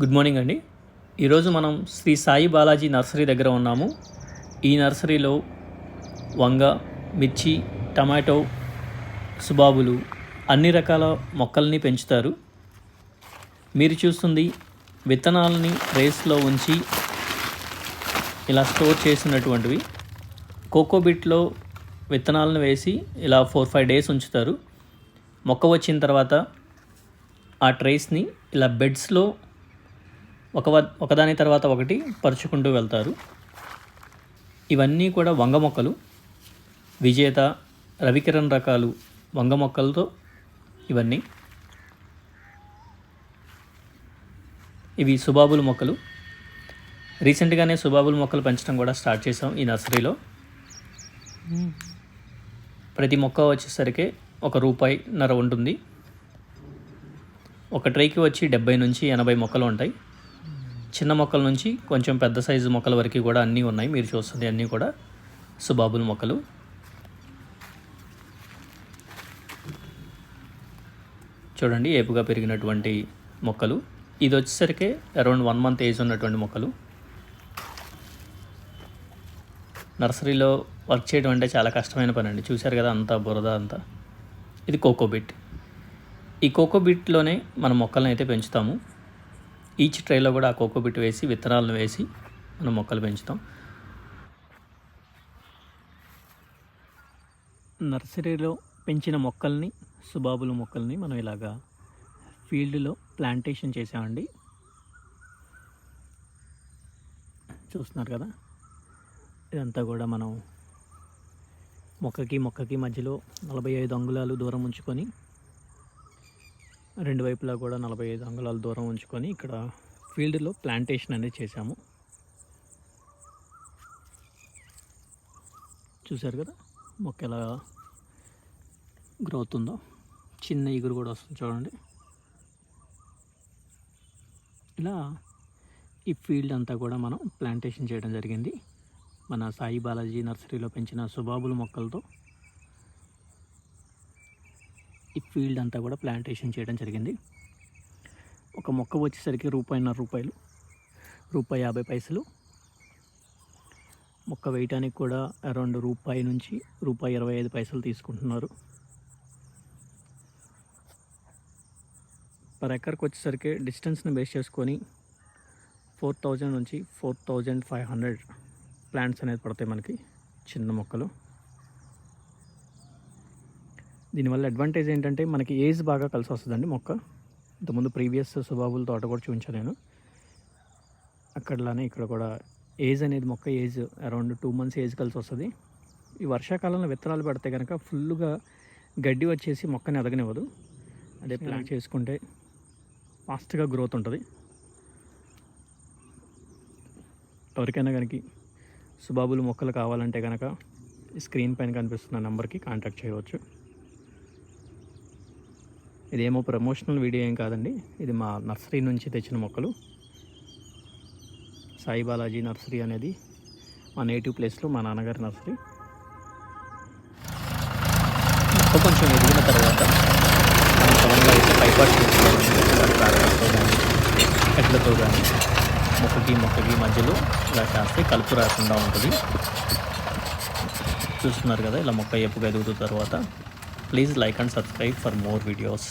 Good morning అండి. ఈరోజు మనం శ్రీ సాయి బాలాజీ నర్సరీ దగ్గర ఉన్నాము. ఈ నర్సరీలో వంగ మిర్చి టమాటో సుబాబులు అన్ని రకాల మొక్కల్ని పెంచుతారు. మీరు చూస్తుంది విత్తనాలని రేస్లో ఉంచి ఇలా స్టోర్ చేసినటువంటివి. కోకోబిట్లో విత్తనాలను వేసి ఇలా ఫోర్ ఫైవ్ డేస్ ఉంచుతారు. మొక్క వచ్చిన తర్వాత ఆ ట్రేస్ని ఇలా బెడ్స్లో ఒక వ- ఒకదాని తర్వాత ఒకటి పరుచుకుంటూ వెళ్తారు. ఇవన్నీ కూడా వంగ మొక్కలు. విజేత రవికిరణ్ రకాలు వంగ మొక్కలతో ఇవన్నీ. ఇవి సుబాబుల మొక్కలు. రీసెంట్గానే సుబాబుల మొక్కలు పెంచడం కూడా స్టార్ట్ చేసాం ఈ నర్సరీలో. ప్రతి మొక్క వచ్చేసరికి ఒక రూపాయి నర ఉంటుంది. ఒక ట్రైకి వచ్చి డెబ్బై నుంచి ఎనభై మొక్కలు ఉంటాయి. చిన్న మొక్కల నుంచి కొంచెం పెద్ద సైజు మొక్కల వరకు కూడా అన్నీ ఉన్నాయి. మీరు చూస్తుంది అన్నీ కూడా సుబాబుల్ మొక్కలు. చూడండి ఏపుగా పెరిగినటువంటి మొక్కలు. ఇది వచ్చేసరికి అరౌండ్ వన్ మంత్ ఏజ్ ఉన్నటువంటి మొక్కలు. నర్సరీలో వర్క్ చేయడం అంటే చాలా కష్టమైన పని అండి. చూశారు కదా అంతా బురద అంతా. ఇది కోకోబిట్. ఈ కోకోబిట్లోనే మనం మొక్కలను అయితే పెంచుతాము. ఈచ్ ట్రైలో కూడా ఆ కోకోబిట్ వేసి విత్తనాలను వేసి మనం మొక్కలు పెంచుతాం. నర్సరీలో పెంచిన మొక్కల్ని సుబాబుల మొక్కల్ని మనం ఇలాగా ఫీల్డ్లో ప్లాంటేషన్ చేసామండి. చూస్తున్నారు కదా? ఇదంతా కూడా మనం మొక్కకి మొక్కకి మధ్యలో నలభై ఐదు అంగుళాలు దూరం ఉంచుకొని రెండు వైపులా కూడా నలభై ఐదు అంగుళాల దూరం ఉంచుకొని ఇక్కడ ఫీల్డ్లో ప్లాంటేషన్ అనేది చేశాము. చూశారు కదా? మొక్క ఎలా గ్రోత్ ఉందో? చిన్న ఇగురు కూడా వస్తుంది చూడండి. ఇలా ఈ ఫీల్డ్ అంతా కూడా మనం ప్లాంటేషన్ చేయడం జరిగింది. మన సాయి బాలాజీ నర్సరీలో పెంచిన సుబాబుల మొక్కలతో ఈ ఫీల్డ్ అంతా కూడా ప్లాంటేషన్ చేయడం జరిగింది. ఒక మొక్క వచ్చేసరికి రూపాయిన్నర రూపాయలు రూపాయి యాభై పైసలు. మొక్క వేయటానికి కూడా అరౌండ్ రూపాయి నుంచి రూపాయి ఇరవై ఐదు పైసలు తీసుకుంటున్నారు. పర్ ఎకర్కి వచ్చేసరికి డిస్టెన్స్ని బేస్ చేసుకొని ఫోర్ థౌజండ్ నుంచి four thousand five hundred plants అనేది పడతాయి మనకి చిన్న మొక్కలు. దీనివల్ల అడ్వాంటేజ్ ఏంటంటే మనకి ఏజ్ బాగా కలిసి వస్తుందండి మొక్క. ఇంతకుముందు ప్రీవియస్ సుబాబుల తోట కూడా చూపించాను నేను. అక్కడలానే ఇక్కడ కూడా ఏజ్ అనేది మొక్క age around two months age కలిసి వస్తుంది. ఈ వర్షాకాలంలో విత్తనాలు పెడితే కనుక ఫుల్గా గడ్డి వచ్చేసి మొక్కని ఎదగనివ్వదు. అదే ప్లాన్ చేసుకుంటే ఫాస్ట్గా గ్రోత్ ఉంటుంది. ఎవరికైనా కనుక సుబాబులు మొక్కలు కావాలంటే కనుక స్క్రీన్ పైన కనిపిస్తున్న నెంబర్కి కాంటాక్ట్ చేయవచ్చు. ఇదేమో ప్రమోషనల్ వీడియో ఏం కాదండి. ఇది మా నర్సరీ నుంచి తెచ్చిన మొక్కలు. సాయి బాలాజీ నర్సరీ అనేది మా నేటివ్ ప్లేస్లో మా నాన్నగారి నర్సరీ. మొక్క కొంచెం ఎదిగిన తర్వాత మనం పొలంలో అయితే పైపాట్ కానీ ఎట్లతో కానీ మొక్కకి మొక్కకి మధ్యలో ఇలా కాస్తే కలుపు రాకుండా ఉంటుంది. చూస్తున్నారు కదా ఇలా మొక్క ఎప్పుగా ఎదుగుతున్న తర్వాత please like and subscribe for more videos